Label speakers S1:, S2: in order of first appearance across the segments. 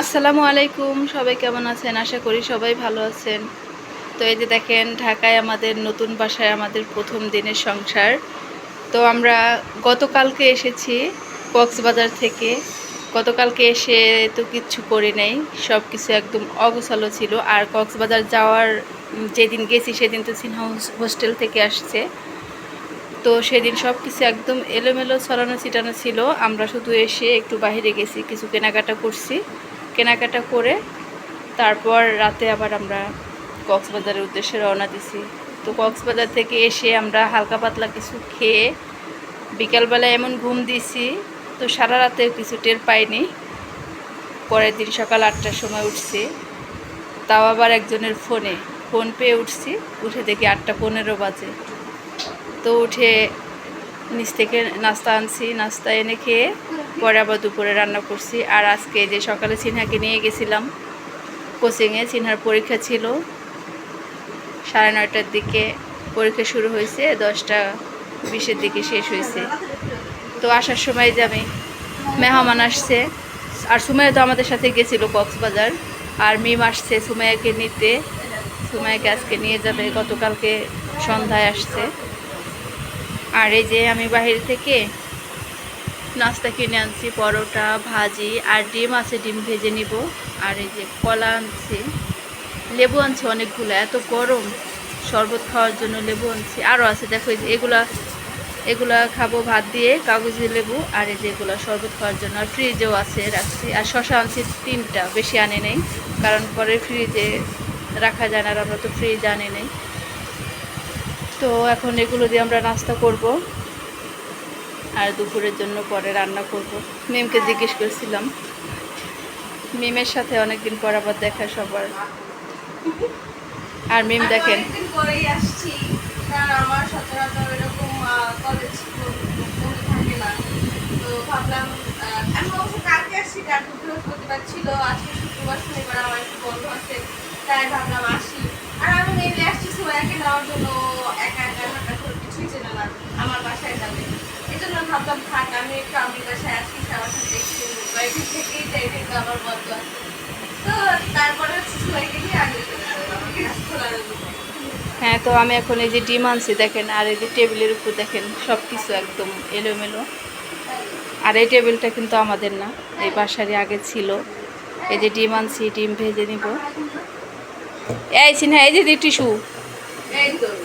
S1: আসসালামু আলাইকুম, সবাই কেমন আছেন? আশা করি সবাই ভালো আছেন। তো এই যে দেখেন, ঢাকায় আমাদের নতুন বাসায় আমাদের প্রথম দিনের সংসার। তো আমরা গতকালকে এসেছি কক্সবাজার থেকে। গতকালকে এসে তো কিচ্ছু করি নাই সব কিছু একদম অগোছালো ছিল। আর কক্সবাজার যাওয়ার যেদিন গেছি সেদিন তো সিনহা হোস্টেল থেকে আসছে। তো সেদিন সব কিছু একদম এলোমেলো ছড়ানো ছিটানো ছিল। আমরা শুধু এসে একটু বাইরে গেছি, কিছু কেনাকাটা করছি। কেনাকাটা করে তারপর রাতে আবার আমরা কক্সবাজারের উদ্দেশ্যে রওনা দিছি। তো কক্সবাজার থেকে এসে আমরা হালকা পাতলা কিছু খেয়ে বিকালবেলা এমন ঘুম দিছি, তো সারা রাতেও কিছু টের পাইনি। পরের দিন সকাল আটটার সময় উঠছি। তাও আবার একজনের ফোনে, ফোন পেয়ে উঠছি। উঠে দেখি আটটা পনেরো বাজে। তো উঠে নিচ থেকে নাস্তা আনছি, নাস্তা এনে খেয়ে পরে আবার দুপুরে রান্না করছি। আর আজকে যে সকালে সিনহাকে নিয়ে গেছিলাম কোচিংয়ে, সিনহার পরীক্ষা ছিল। সাড়ে নয়টার দিকে পরীক্ষা শুরু হয়েছে, দশটা বিশের দিকে শেষ হয়েছে। তো আসার সময় যে আমি মেহমান আসছে, আর সুমাইয়া তো আমাদের সাথে গেছিল কক্সবাজার। আর মিম আসছে সুমাইয়াকে নিতে, সুমাইয়াকে আজকে নিয়ে যাবে, গতকালকে সন্ধ্যায় আসছে। আর এই যে আমি বাহির থেকে নাস্তা কিনে আনছি, পরোটা, ভাজি আর ডিম আছে, ডিম ভেজে নিব। আর এই যে কলা আনছি, লেবু আনছি অনেকগুলো, এত গরম। শরবত খাওয়ার জন্য লেবু আনছি। আরও আছে, দেখো এই যে এগুলা এগুলা খাব ভাত দিয়ে, কাগজি লেবু। আর এই যে এগুলো শরবত খাওয়ার জন্য আর ফ্রিজেও আছে, রাখছি। আর শশা আনছি তিনটা, বেশি আনে নেই। কারণ পরে ফ্রিজে রাখা যায় না আর আমরা তো ফ্রিজ আনে নেই। তো এখন এগুলো দিয়ে আমরা নাস্তা করব। আর দুপুরের জন্য পরে রান্না করব। মিমকে জিজ্ঞেস করেছিলাম। মিমের সাথে অনেকদিন পর আবার দেখা সবার। আর মিম দেখেন।
S2: আজকে শুক্রবার শনিবার আমার একটু বন্ধ আছে। তাই ভাবলাম আসি। আর আমি আসছি সোয়াকে নেওয়ার জন্য। যাবে। এই জন্য ভাবলাম থাক আমি একটু আমি বাসায় আসি সবার সাথে একটু কয়েকদিন থেকেই যাই কিন্তু আমার বন্ধ আছে। তো তারপরে নিয়ে আগে আমাকে
S1: হ্যাঁ তো আমি এখন এই যে ডিম আনছি দেখেন আর এই যে টেবিলের উপর দেখেন সব কিছু একদম এলোমেলো। আর এই টেবিলটা কিন্তু আমাদের না এই বাসারই আগে ছিল। এই যে ডিম আনছি ডিম ভেজে নিব। এই সিনহা এই যে টিস্যু।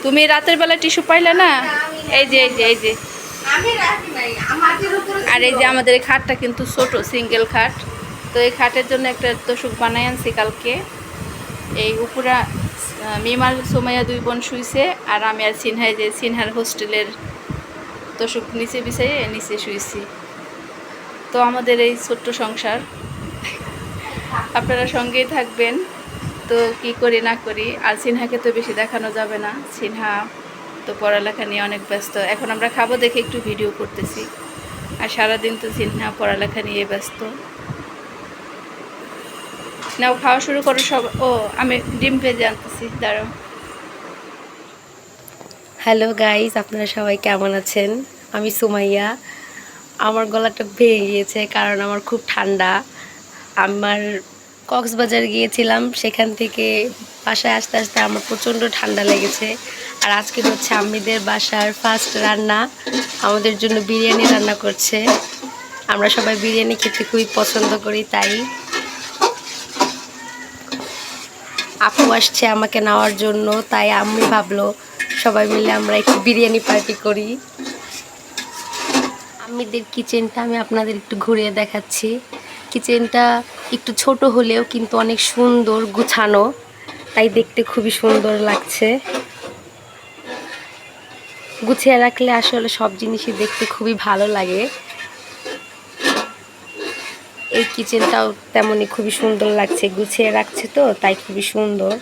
S1: তুমি রাতের বেলা টিস্যু পাইলে না? এই যে এই যে এই যে। আর এই যে আমাদের এই খাটটা কিন্তু ছোট সিঙ্গেল খাট। তো এই খাটের জন্য একটা তোষক বানাই আনছি কালকে। এই উপরা মিমার সোমাইয়া দুই বোন শুইছে আর আমি আর সিনহাই যে সিনহার হোস্টেলের তোষক নিচে বিছাইয়ে নিচে শুয়েছি তো আমাদের এই ছোট্ট সংসার। আপনারা সঙ্গেই থাকবেন। তো কি করি না করি আর সিনহাকে তো বেশি দেখানো যাবে না। সিনহা তো পড়ালেখা নিয়ে অনেক ব্যস্ত। এখন আমরা খাব দেখে একটু ভিডিও করতেছি। আর সারাদিন তো সিনহা পড়ালেখা নিয়ে ব্যস্ত। নাও, খাওয়া শুরু করো সব, ও, আমি ডিম ভেজে আনতেছি, দাঁড়াও।
S3: হ্যালো গাইস আপনারা সবাই কেমন আছেন? আমি সুমাইয়া। আমার গলাটা ভেঙে গিয়েছে কারণ আমার খুব ঠান্ডা। আমার কক্সবাজার গিয়েছিলাম, সেখান থেকে বাসায় আসতে আসতে আমার প্রচণ্ড ঠান্ডা লেগেছে। আর আজকে হচ্ছে আম্মিদের বাসার ফার্স্ট রান্না। আমাদের জন্য বিরিয়ানি রান্না করছে। আমরা সবাই বিরিয়ানি খেতে খুবই পছন্দ করি, তাই। আপু আসছে আমাকে নেওয়ার জন্য, তাই আমি ভাবলো সবাই মিলে আমরা একটু বিরিয়ানি পার্টি করি। আমিদের কিচেনটা আমি আপনাদের একটু ঘুরিয়ে দেখাচ্ছি। কিচেনটা একটু ছোট হলেও কিন্তু অনেক সুন্দর গুছানো, তাই দেখতে খুবই সুন্দর লাগছে। গুছিয়ে রাখলে আসলে সব জিনিসই দেখতে খুবই ভালো লাগে। এই কিচেনটাও তেমনই খুবই সুন্দর লাগছে, গুছিয়ে রাখছে তো, তাই খুবই সুন্দর।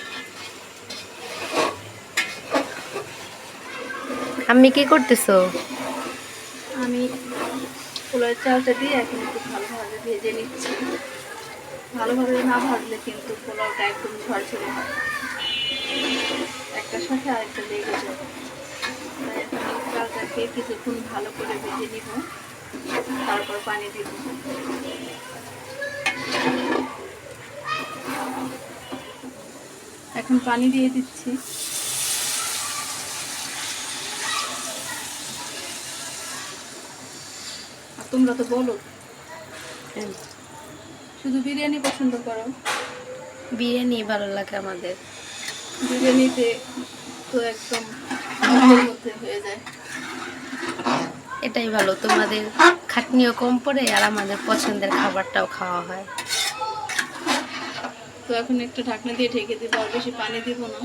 S3: আমি কি করতেছো?
S1: আমি পোলার চালটা দিয়ে এখন একটু ভালোভাবে ভেজে নিচ্ছি। ভালোভাবে না ভাজলে কিন্তু একদম ঝরঝরে হয়। সাথে আরেকটা লেগে যাবে ডালটাকে কিছুক্ষণ ভালো করে ভেজে নিব। তারপর পানি দিব। এখন পানি দিয়ে দিচ্ছি। তোমরা তো বলো। হ্যাঁ। শুধু বিরিয়ানি পছন্দ করো?
S3: বিরিয়ানি ভালো লাগে আমাদের।
S1: বিরিয়ানিতে তো একদম হয়ে যায়।
S3: এটাই ভালো, তোমাদের খাটনিও কম পড়ে আর আমাদের পছন্দের খাবারটাও খাওয়া হয়।
S1: তো এখন একটু ঢাকনা দিয়ে ঢেকে দিব, আর বেশি পানি দিব না।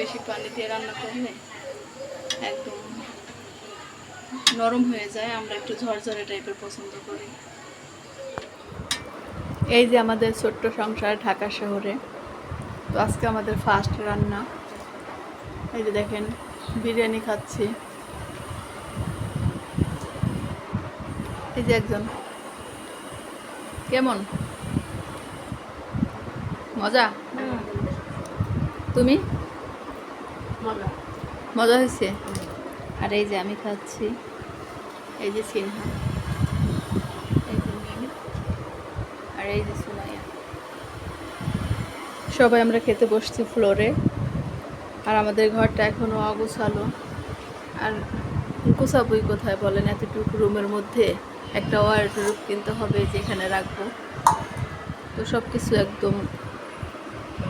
S1: বেশি পানি দিয়ে রান্না করলে একদম নরম হয়ে যায়, আমরা একটু ঝরঝরে টাইপের পছন্দ করি। এই যে আমাদের ছোট্ট সংসার ঢাকা শহরে, তো আজকে আমাদের ফার্স্ট রান্না। এই যে দেখেন বিরিয়ানি খাচ্ছি। এই যে একজন। কেমন? মজা? তুমি? মজা। হয়েছে? আর এই যে আমি খাচ্ছি এই যে সিনহা। এই যে মিম আর এই যে সুমাইয়া। সবাই আমরা খেতে বসছি ফ্লোরে আর আমাদের ঘরটা এখনও অগোছালো। আর গোছাবই কোথায় বলেন? এতটুকু রুমের মধ্যে একটা ওয়ার্ডরোব কিনতে হবে যেখানে রাখব। তো সব কিছু একদম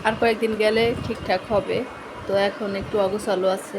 S1: আর কয়েকদিন গেলে ঠিকঠাক হবে। তো এখন একটু অগোছালো আছে।